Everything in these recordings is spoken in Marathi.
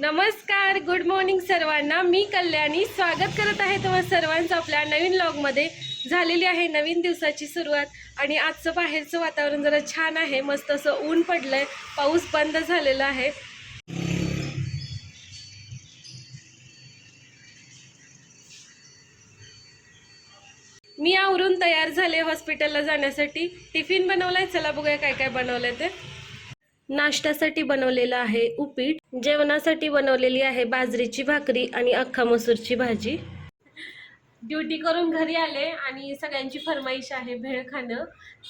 नमस्कार गुड मॉर्निंग सर्वांना. मी कल्याणी. स्वागत करत आहे तुम्हा सर्वांचं आपल्या नवीन लॉगमध्ये झालेली आहे नवीन दिवसाची सुरुवात आणि आजचं बाहेरचं वातावरण जरा छान आहे. मस्त असं ऊन पडलंय. पाऊस बंद झालेला आहे. मी आवरून तयार झाले हॉस्पिटलला जाण्यासाठी. टिफिन बनवलाय. चला बघूया काय काय बनवलंय ते. नाश्त्यासाठी बनवलेलं आहे उपीट जेवणासाठी बनवलेली आहे बाजरीची भाकरी आणि अख्खा मसूरची भाजी. ड्युटी करून घरी आले आणि सगळ्यांची फरमाईश आहे भेळ खाणं.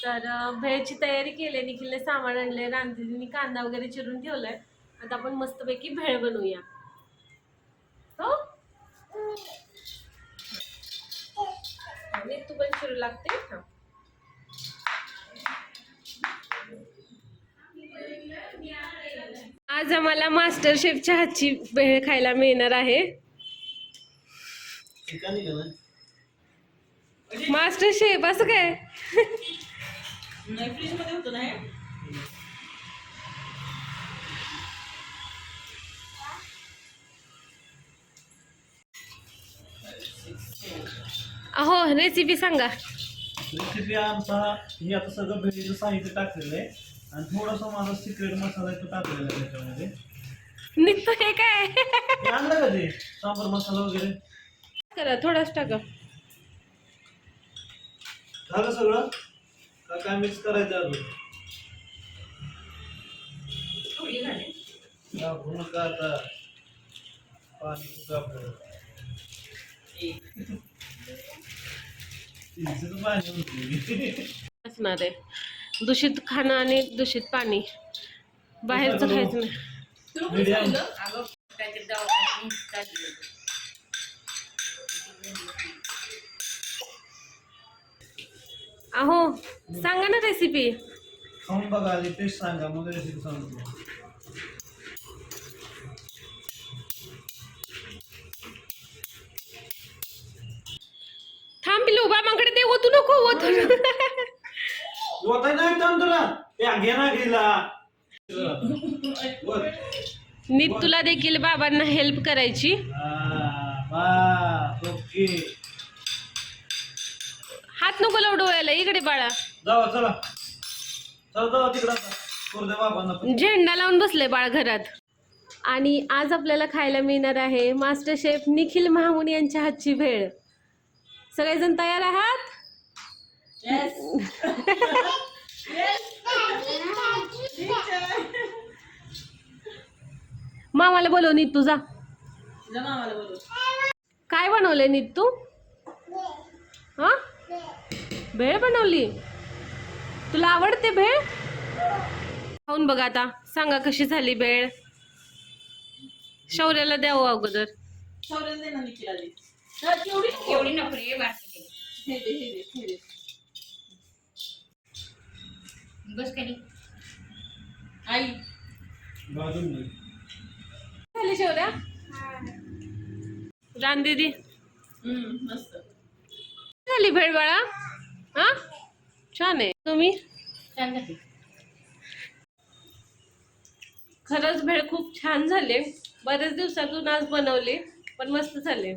तर भेळची तयारी केली निखिलने सामान आणले रांधीने कांदा वगैरे चिरून ठेवलाय. आता आपण मस्तपैकी भेळ बनवूया. हो? आणि तू पण चिरू लागते? आज आम्हाला मास्टर शेफच्या हातची भेळ खायला मिळणार आहे. मास्टर शेफ असं काय? नाही फ्रीजमध्ये होतं ना हे? अहो रेसिपी सांगा. रेसिपी आमचा हे आता सगळं भेटीचं साहित्य टाकलेलं आहे. आणि थोडासा माझा सिक्रेट मसाला तो टाकलेला आहे त्याच्यामध्ये. निघतो हे काय? हे आणलं का ते? सांबर मसाला वगैरे? करा थोडाच टाका. झालं सगळं? का काय मिक्स करायचं अजून? थोडी झाली. दाखवू नका आता? पाणी तिचं पाणी होते. असणार आहे दूषित खाणं आणि दूषित पाणी. बाहेरचं खायचं नाही. अहो सांगा ना रेसिपी खाऊन बघा आधी टेस्ट सांगा मग रेसिपी सांगतो. थांब पिलू बाबांकडे दे ओतू नको ओतू नाही थांब तुला त्या गेला. नीट तुला देखील बाबांना हेल्प करायची. हात नको लावू डोळ्याला इकडे बाळा. जावा चला. जावा तिकडं. झेंडा लावून बसले बाळ घरात. आणि आज आपल्याला खायला मिळणार आहे मास्टर शेफ निखिल महामुनी यांच्या हातची भेळ. सगळेजण तयार आहात. मामाला बोलव नीत तुझा. जा मामाला बोलव. काय बनवले नीत तू? हा? भेळ बनवली? तुला आवडते भेळ? खाऊन बघ आता. सांगा कशी झाली भेळ? शौर्याला द्यावं अगोदर. शौर्याला? एवढी रे बारकी हे दे, हे दे, हे दे. बस खाली आई. झाली रान दीदी. मस्त. झाली भेळ बाळा? हा? छान आहे. तुम्ही? छान झाली. खरंच भेळ खूप छान झाले. बरेच दिवसातून आज बनवले पण मस्त झाले.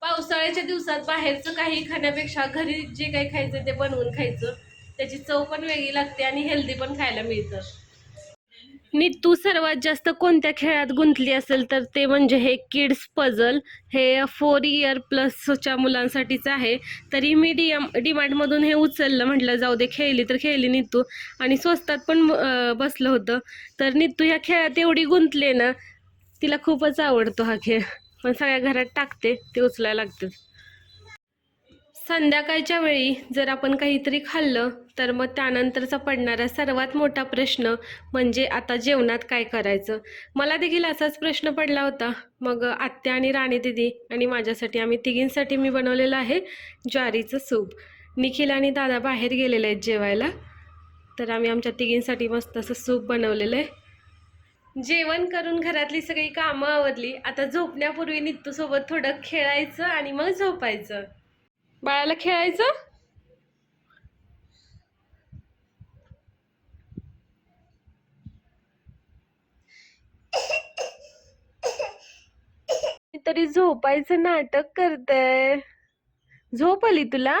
पावसाळ्याच्या दिवसात बाहेरचं काही खाण्यापेक्षा घरी जे काही खायचं ते बनवून खायचं. त्याची चव पण वेगळी लागते आणि हेल्दी पण खायला मिळतं. नीत तू सर्वात जास्त कोणत्या खेळात गुंतली असेल तर ते म्हणजे हे किड्स पझल हे फोर इयर प्लसच्या मुलांसाठीच आहे. तरी मी डी एम डीमार्टमधून हे उचललं म्हटलं जाऊ दे खेळली तर खेळली नितू. आणि स्वस्तात पण बसलं होतं. तर नितू ह्या खेळात एवढी गुंतले ना तिला खूपच आवडतो हा खेळ. पण सगळ्या घरात टाकते ते उचलायला लागतं संध्याकाळच्या वेळी जर आपण काहीतरी खाल्लं तर मग त्यानंतरचा पडणारा सर्वात मोठा प्रश्न म्हणजे आता जेवणात काय करायचं? मला देखील असाच प्रश्न पडला होता. मग आत्या आणि राणी दिदी आणि माझ्यासाठी आम्ही तिघींसाठी मी बनवलेलं आहे ज्वारीचं सूप. निखिल आणि दादा बाहेर गेलेले आहेत जेवायला. तर आम्ही आमच्या तिघींसाठी मस्त असं सूप बनवलेलं आहे. जेवण करून घरातली सगळी कामं आवरली. आता झोपण्यापूर्वी नित्तूसोबत थोडं खेळायचं आणि मग झोपायचं. बाळाला खेळायचं? तरी झोपायचं नाटक करतय. झोप आली तुला?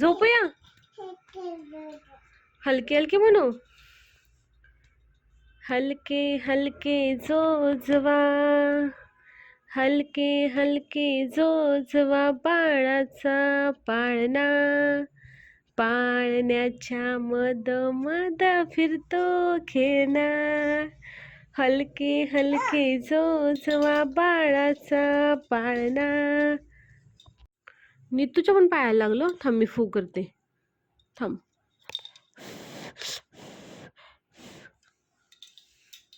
झोपूया? हलके हलके म्हणू. हलके हलके जो जवा. हलके हलके जोजवा बाळाचा पाळणा. पाळण्याच्या मध मध फिरतो खेळणा. हलके हलके जोजवा बाळाचा पाळणा. नीतूच्या पण पायाला लागलो. थांब मी फू करते. थांब.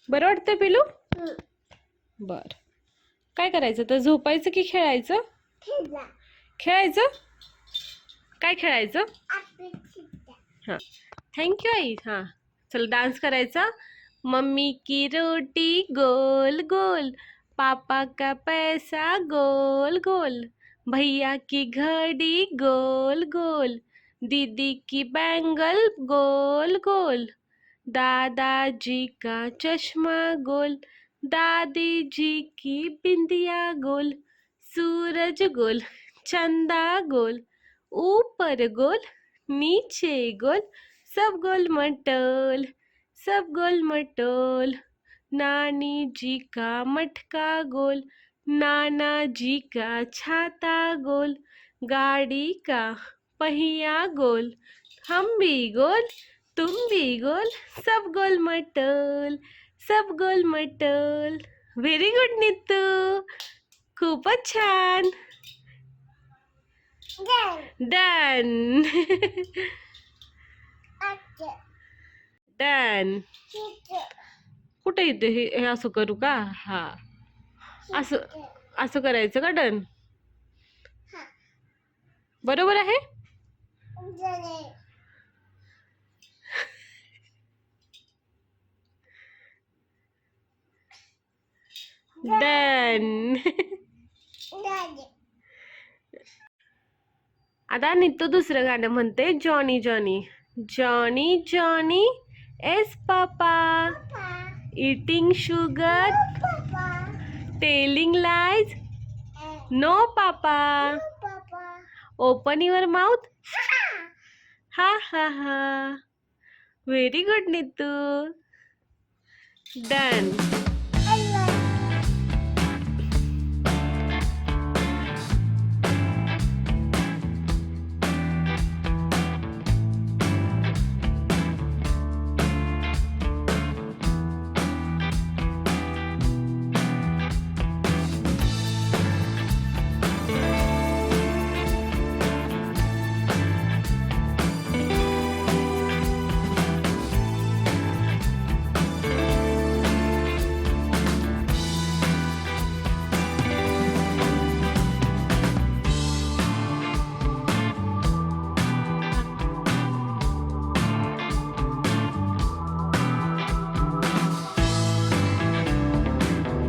बरं वाटतंय पिलू? बर. काय करायचं? तर झोपायचं की खेळायचं? खेळायचं? काय खेळायचं? हां. थँक्यू आई. हां. चल डान्स करायचा. मम्मी की रोटी गोल गोल पापा का पैसा गोल गोल भैया की घड़ी गोल गोल दीदी की बैंगल गोल गोल दादाजी का चश्मा गोल दादी जी की बिंदिया गोल, सूरज गोल, चंदा गोल, ऊपर गोल, नीचे गोल, सब गोल मटोल, सब गोल मटोल। नानी जी का मटका गोल, नाना जी का छाता गोल, गाड़ी का पहिया गोल, हम भी गोल, तुम भी गोल, सब गोल मटोल। सब गोल मटोल. व्हेरी गुड नितू खूपच छान. डन डन कुठे येते हे हे असं करू का? हा. असं असं करायचं का? डन बरोबर आहे? डन आता नित्तू दुसरं गाणं म्हणते Johnny Johnny Johnny Johnny yes papa eating sugar telling lies no papa open your mouth ha ha ha very good Neetu done